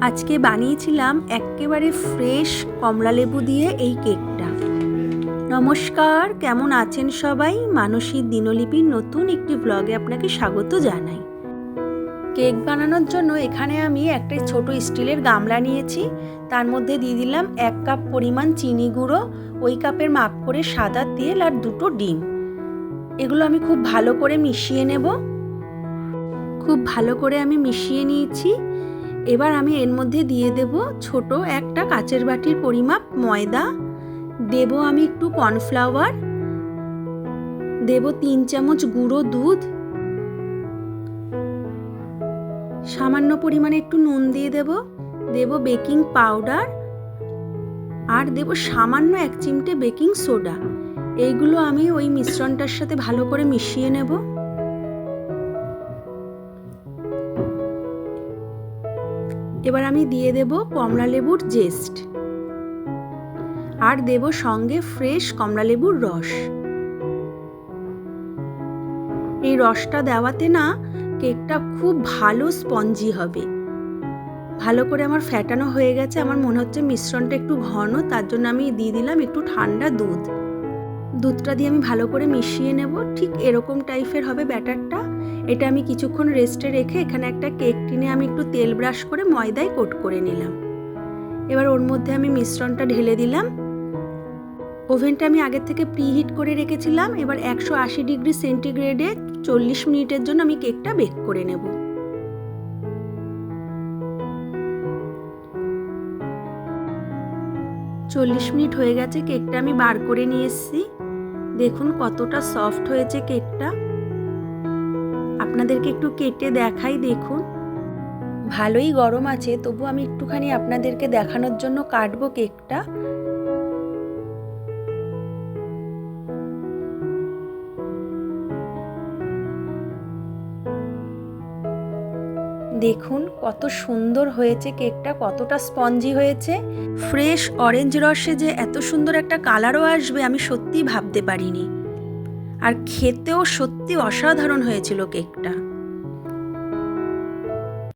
আজকে বানিয়েছিলাম একেবারে ফ্রেশ কমলা লেবু দিয়ে এই কেকটা। নমস্কার, কেমন আছেন সবাই? মানসী দিনলিপির নতুন একটি ব্লগে আপনাকে স্বাগত জানাই। কেক বানানোর জন্য এখানে আমি একটা ছোট স্টিলের গামলা নিয়েছি। তার মধ্যে দিয়ে দিলাম এক কাপ পরিমাণ চিনি গুঁড়ো, ওই কাপের মাপ করে সাদা তেল আর দুটো ডিম। এগুলো আমি খুব ভালো করে মিশিয়ে নেব। খুব ভালো করে আমি মিশিয়ে নিয়েছি। এবার আমি এর মধ্যে দিয়ে দেব ছোট একটা কাচের বাটির পরিমাপ ময়দা। দেব আমি একটু কর্নফ্লাওয়ার। দেব তিন চামচ গুঁড়ো দুধ। সামান্য পরিমাণে একটু নুন দিয়ে দেব। দেব বেকিং পাউডার। আর দেব সামান্য এক চিমটে বেকিং সোডা। এইগুলো আমি ওই মিশ্রণটার সাথে ভালো করে মিশিয়ে নেব। এবার আমি দিয়ে দেব কমলা লেবুর জেস্ট আর দেব সঙ্গে ফ্রেশ কমলা লেবুর রস। এই রসটা দেওয়াতে না কেকটা খুব ভালো স্পঞ্জি হবে। ভালো করে আমার ফ্যাটানো হয়ে গেছে, আমার মনে হচ্ছে মিশ্রণটা একটু ঘন, তার জন্য আমি দিয়ে দিলাম একটু ঠান্ডা দুধ। দুধটা দিয়ে আমি ভালো করে মিশিয়ে নেব। ঠিক এরকম টাইপের হবে ব্যাটারটা। এটা আমি কিছুক্ষণ রেস্টে রেখে এখানে একটা কেক টিনে আমি একটু তেল ব্রাশ করে ময়দায় কোট করে নিলাম। এবার ওর মধ্যে আমি মিশ্রণটা ঢেলে দিলাম। ওভেনটা আমি আগের থেকে প্রিহিট করে রেখেছিলাম। এবার একশো আশি ডিগ্রি সেন্টিগ্রেডে চল্লিশ মিনিটের জন্য আমি কেকটা বেক করে নেব। চল্লিশ মিনিট হয়ে গেছে, কেকটা আমি বার করে নিয়ে এসেছি। দেখুন কতটা সফট হয়েছে কেকটা। আপনাদেরকে একটু কেটে দেখাই, দেখুন। ভালোই গরম আছে, তবু আমি একটুখানি আপনাদেরকে দেখানোর জন্য কাটবো কেকটা। দেখুন কত সুন্দর হয়েছে কেকটা, কতটা স্পঞ্জি হয়েছে। ফ্রেশ অরেঞ্জ রসে যে এত সুন্দর একটা কালারও আসবে আমি সত্যিই ভাবতে পারিনি। আর খেতেও সত্যি অসাধারণ হয়েছিল কেকটা।